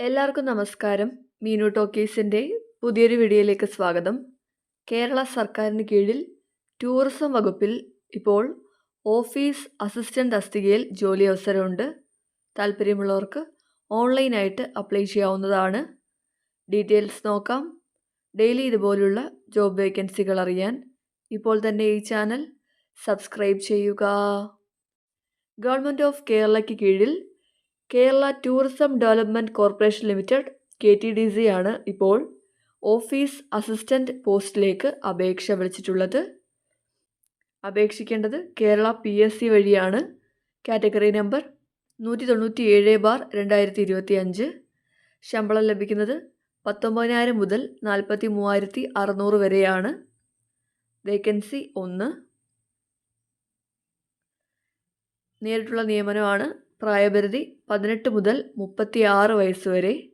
എല്ലാവർക്കും നമസ്കാരം. മീനു ടോക്കീസിന്റെ പുതിയൊരു വീഡിയോയിലേക്ക് സ്വാഗതം. കേരള സർക്കാരിന് കീഴിൽ ടൂറിസം വകുപ്പിൽ ഇപ്പോൾ ഓഫീസ് അസിസ്റ്റന്റ് തസ്തികയിൽ ജോലി അവസരമുണ്ട്. താല്പര്യമുള്ളവർക്ക് ഓൺലൈനായിട്ട് അപ്ലൈ ചെയ്യാവുന്നതാണ്. ഡീറ്റെയിൽസ് നോക്കാം. ഡെയിലി ഇതുപോലുള്ള ജോബ് വേക്കൻസികൾ അറിയാൻ ഇപ്പോൾ തന്നെ ഈ ചാനൽ സബ്സ്ക്രൈബ് ചെയ്യുക. ഗവൺമെന്റ് ഓഫ് കേരളയ്ക്ക് കീഴിൽ Kerala tourism development corporation limited K T D C ആണ് ഇപ്പോൾ ഓഫീസ് അസിസ്റ്റന്റ് പോസ്റ്റിലേക്ക് അപേക്ഷ വിളിച്ചിട്ടുള്ളത്. അപേക്ഷിക്കേണ്ടത് കേരള പി എസ് സി വഴിയാണ്. കാറ്റഗറി നമ്പർ നൂറ്റി തൊണ്ണൂറ്റി ഏഴ് ബാർ രണ്ടായിരത്തി ഇരുപത്തി അഞ്ച് ശമ്പളം ലഭിക്കുന്നത് പത്തൊമ്പതിനായിരം മുതൽ നാൽപ്പത്തി മൂവായിരത്തി അറുന്നൂറ് വരെയാണ്. വേക്കൻസി ഒന്ന്. നേരിട്ടുള്ള നിയമനമാണ് പ്രായപരിധി പതിനെട്ട് മുതൽ മുപ്പത്തി ആറ് വയസ്സ് വരെ.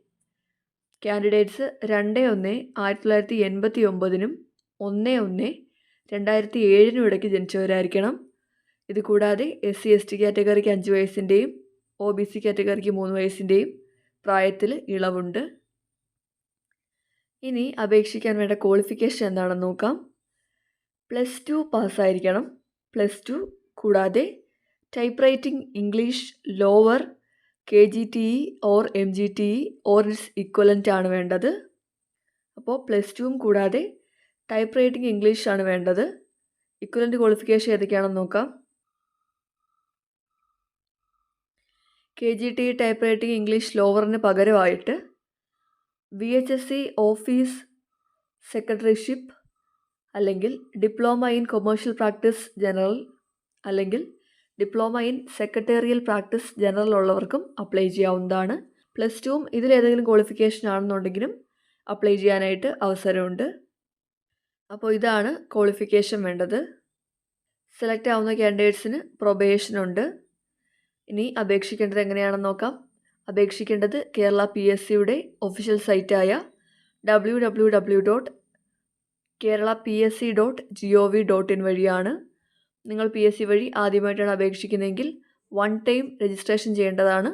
കാൻഡിഡേറ്റ്സ് രണ്ട് ഒന്ന് ആയിരത്തി തൊള്ളായിരത്തി എൺപത്തി ഒമ്പതിനും ഒന്ന് ഒന്ന് രണ്ടായിരത്തി ഏഴിനും ഇടയ്ക്ക് ജനിച്ചവരായിരിക്കണം. ഇത് കൂടാതെ എസ് സി എസ് ടി കാറ്റഗറിക്ക് അഞ്ച് വയസ്സിന്റെയും ഒ ബി സി കാറ്റഗറിക്ക് മൂന്ന് വയസ്സിന്റെയും പ്രായത്തിൽ ഇളവുണ്ട്. ഇനി അപേക്ഷിക്കാൻ വേണ്ട ക്വാളിഫിക്കേഷൻ എന്താണെന്ന് നോക്കാം. പ്ലസ് ടു പാസ്സായിരിക്കണം. പ്ലസ് ടു കൂടാതെ type writing English lower K G T E or M G T E or its equivalent ആണ് വേണ്ടത്. അപ്പോൾ പ്ലസ് ടുവും കൂടാതെ ടൈപ്പ് റൈറ്റിംഗ് ഇംഗ്ലീഷ് ആണ് വേണ്ടത്. ഇക്വലന്റ് ക്വാളിഫിക്കേഷൻ ഏതൊക്കെയാണെന്ന് നോക്കാം. K G T type writing English ലോവറിന് പകരമായിട്ട് V H S C office secretaryship അല്ലെങ്കിൽ diploma in commercial practice general അല്ലെങ്കിൽ diploma in secretarial practice general ഉള്ളവർക്കും അപ്ലൈ ചെയ്യാവുന്നതാണ്. പ്ലസ് ടുവും ഇതിലേതെങ്കിലും ക്വാളിഫിക്കേഷൻ ആണെന്നുണ്ടെങ്കിലും അപ്ലൈ ചെയ്യാനായിട്ട് അവസരമുണ്ട്. അപ്പോൾ ഇതാണ് ക്വാളിഫിക്കേഷൻ വേണ്ടത്. സെലക്ട് ആവുന്ന കാൻഡിഡേറ്റ്സിന് പ്രൊബേഷനുണ്ട് ഇനി അപേക്ഷിക്കേണ്ടത് എങ്ങനെയാണെന്ന് നോക്കാം. അപേക്ഷിക്കേണ്ടത് കേരള പി എസ് സിയുടെ official സൈറ്റായ W W W dot Kerala P S C dot G O V dot in വഴിയാണ്. നിങ്ങൾ പി എസ് സി വഴി ആദ്യമായിട്ടാണ് അപേക്ഷിക്കുന്നതെങ്കിൽ വൺ ടൈം രജിസ്ട്രേഷൻ ചെയ്യേണ്ടതാണ്.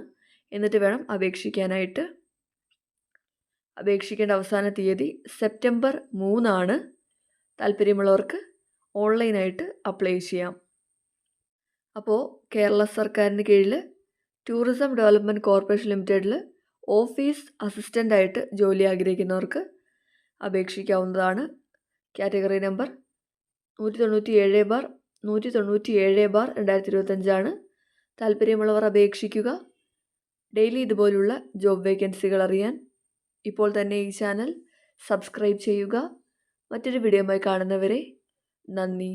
എന്നിട്ട് വേണം അപേക്ഷിക്കാനായിട്ട്. അപേക്ഷിക്കേണ്ട അവസാന തീയതി സെപ്റ്റംബർ മൂന്നാണ്. താല്പര്യമുള്ളവർക്ക് ഓൺലൈനായിട്ട് അപ്ലൈ ചെയ്യാം. അപ്പോൾ കേരള സർക്കാരിന് കീഴിൽ ടൂറിസം ഡെവലപ്മെന്റ് കോർപ്പറേഷൻ ലിമിറ്റഡിൽ ഓഫീസ് അസിസ്റ്റന്റായിട്ട് ജോലി ആഗ്രഹിക്കുന്നവർക്ക് അപേക്ഷിക്കാവുന്നതാണ്. കാറ്റഗറി നമ്പർ നൂറ്റി തൊണ്ണൂറ്റി ഏഴ് ബാർ നൂറ്റി തൊണ്ണൂറ്റി ഏഴ് ബാർ രണ്ടായിരത്തി ഇരുപത്തഞ്ചാണ് താല്പര്യമുള്ളവർ അപേക്ഷിക്കുക. ഡെയിലി ഇതുപോലുള്ള ജോബ് വേക്കൻസികൾ അറിയാൻ ഇപ്പോൾ തന്നെ ഈ ചാനൽ സബ്സ്ക്രൈബ് ചെയ്യുക. മറ്റൊരു വീഡിയോയുമായി കാണുന്നവരെ നന്ദി.